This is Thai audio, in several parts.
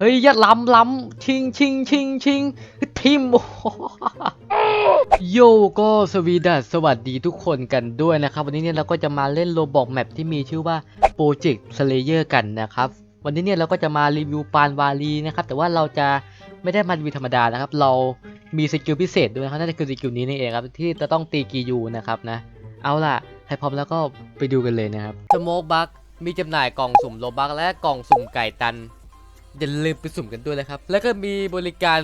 เฮ้ยย่าล้ำล้ำชิงชิงชิงชิงทิมโอ้โหโยก็สวีดัสสวัสดีทุกคนกันด้วยนะครับ วันนี้เนี่ยเราก็จะมาเล่นโลบอกแมปที่มีชื่อว่า Project Slayer กันนะครับ วันนี้เนี่ยเราก็จะมารีวิวปานวาลีนะครับ แต่ว่าเราจะไม่ได้มารีวิวธรรมดานะครับ เรามีสกิลพิเศษด้วยนะครับน่าจะคือสกิลนี้นี่เองครับที่จะต้องตีกียูนะครับนะ เอาล่ะใครพร้อมแล้วก็ไปดูกันเลยนะครับสโมกบักมีจำหน่ายกล่องสุ่มโลบักและกล่องสุ่มไก่ตัน อย่าลืมไปสุ่มกันด้วยนะครับ แล้วก็มีบริการ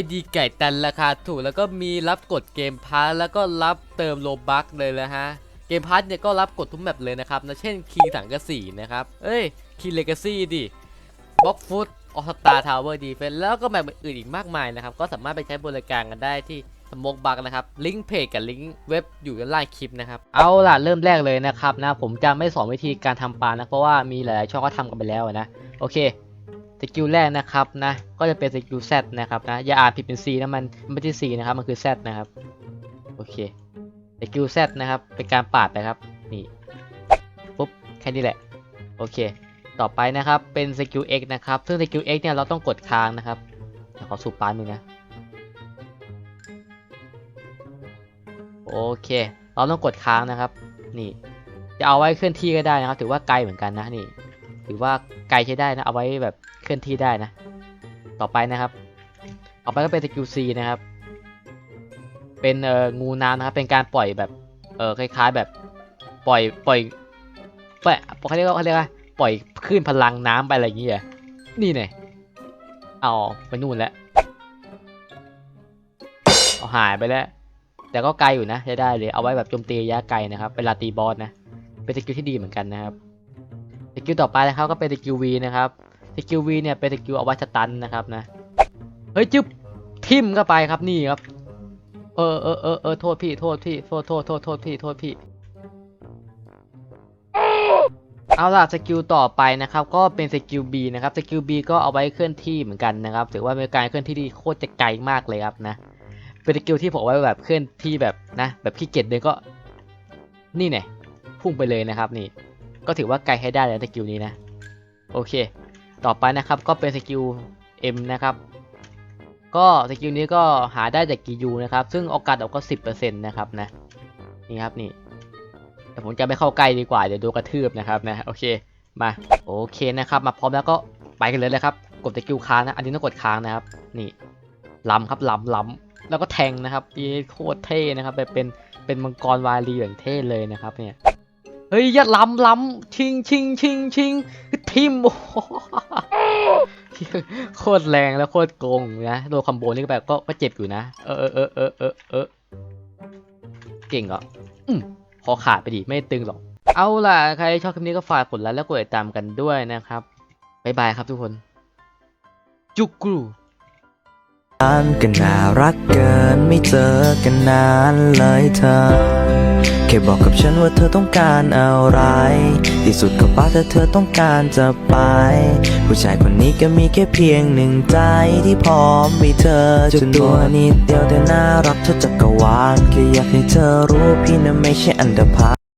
ID ไก่ตันราคาถูก แล้วก็มีรับกดเกมพาร์แล้วก็รับเติมโลบักเลยนะฮะ เกมพาร์เนี่ยก็รับกดทุกแมปเลยนะครับนะเช่นคีถังกระสีนะครับ เอ้ยคีเลกาซี่ดิบล็อกฟุตออสตาทาวเวอร์ดีเฟนแล้วก็แมปอื่นอีกมากมายนะครับ ก็สามารถไปใช้บริการกันได้ที่สมกบักนะครับ ลิงก์เพจกับลิงก์เว็บอยู่ด้านล่างคลิปนะครับ เอาล่ะเริ่มแรกเลยนะครับนะ ผมจะไม่สอนวิธีการทำปลานะ เพราะว่ามีหลายๆช่องก็ทำกันไปแล้วนะ โอเค สกิลแรกนะครับนะก็จะเป็นสกิล Z นะครับนะอย่าอ่านผิดเป็น C นะมันไม่ใช่ C นะครับมันคือ Z นะครับโอเคสกิล Z นะครับเป็นการปาดนะครับนี่ปุ๊บแค่นี้แหละโอเค ต่อไปนะครับเป็นสกิล X นะครับซึ่งสกิล X เนี่ยเราต้องกดค้างนะครับเดี๋ยวขอสูบปานมือนะโอเค เราต้องกดค้างนะครับ นี่ จะเอาไว้เคลื่อนที่ก็ได้นะครับ ถือว่าไกลเหมือนกันนะนี่ ถือว่าไกลใช้ได้นะ เอาไว้แบบเคลื่อนที่ได้นะ ต่อไปนะครับต่อไปก็เป็นสกิล C นะครับ เป็นเอ่องูน้ำนะครับ เป็นการปล่อยแบบเออคล้าย ๆแบบปล่อยปล่อยปล่อยเขาเรียกว่าเขาเรียกว่าปล่อยคลื่นพลังน้ำไปอะไรอย่างเงี้ยนี่เนี่ยเอาไปนู่นแล้วเอาหายไปแล้ว แต่ก็ไกลอยู่นะใช้ได้เลย เอาไว้แบบโจมตีระยะไกลนะครับ เวลาตีบอสนะ เป็นสกิลที่ดีเหมือนกันนะครับ กิลต่อไปนะครับก็เป็นสกิล V นะครับสกิล V เนี่ยเป็นสกิลเอาไว้สตันนะครับนะเฮ้ยจึ๊บทิมเข้าไปครับนี่ครับ เออเออเออเออโทษพี่โทษพี่โทษโทษโทษโทษพี่โทษพี่เอาล่ะสกิลต่อไปนะครับก็เป็นสกิล B นะครับสกิล B ก็เอาไว้เคลื่อนที่เหมือนกันนะครับถือว่าเป็นการเคลื่อนที่ที่โคตรจะไกลมากเลยครับนะเป็นสกิลที่ผมเอาไว้แบบเคลื่อนที่แบบนะ แบบขี้เกียจเดินก็ นี่เนี่ยพุ่งไปเลยนะครับนี่ ก็ถือว่าไกลให้ได้แล้วสกิลนี้นะ โอเค ต่อไปนะครับก็เป็นสกิล M นะครับ ก็สกิลนี้ก็หาได้จากกียูนะครับ ซึ่งโอกาสออกก็ 10%นะครับนะ นี่ครับนี่แต่ผมจะไม่เข้าใกล้ดีกว่า เดี๋ยวโดนกระทืบนะครับนะ โอเค มา โอเคนะครับ มาพร้อมแล้วก็ไปกันเลยเลยครับ กดสกิลค้างนะ อันนี้ต้องกดค้างนะครับ นี่ล้ำครับล้ำล้ำแล้วก็แทงนะครับนี่โคตรเท่นะครับ แบบเป็นเป็นมังกรวาลีอย่างเท่เลยนะครับเนี่ย เฮ้ยอย่าล้ำล้ำชิงชิงชิงชิงทิมโอ้โคตรแรงแล้วโคตรโกงนะโดนคอมโบนี่ก็แบบก็ก็เจ็บอยู่นะ เออเออเออเออเออเก่งเหรออืมพอขาดไปดิไม่ตึงหรอก เอาล่ะ ใครชอบคลิปนี้ก็ฝากกดไลค์และกดติดตามกันด้วยนะครับบ๊ายบายครับทุกคน จุกกรูกันก็น่ารักเกินไม่เจอกันนานเลยเธอ แค่บอกกับฉันว่าเธอต้องการอะไร ที่สุดก็ป้าถ้าเธอต้องการจะไป ผู้ชายคนนี้ก็มีแค่เพียงหนึ่งใจที่พร้อมมีเธอจนตัวนิดเดียวแต่น่ารักเธอจักรวาลแค่อยากให้เธอรู้พี่นะไม่ใช่อันดาพา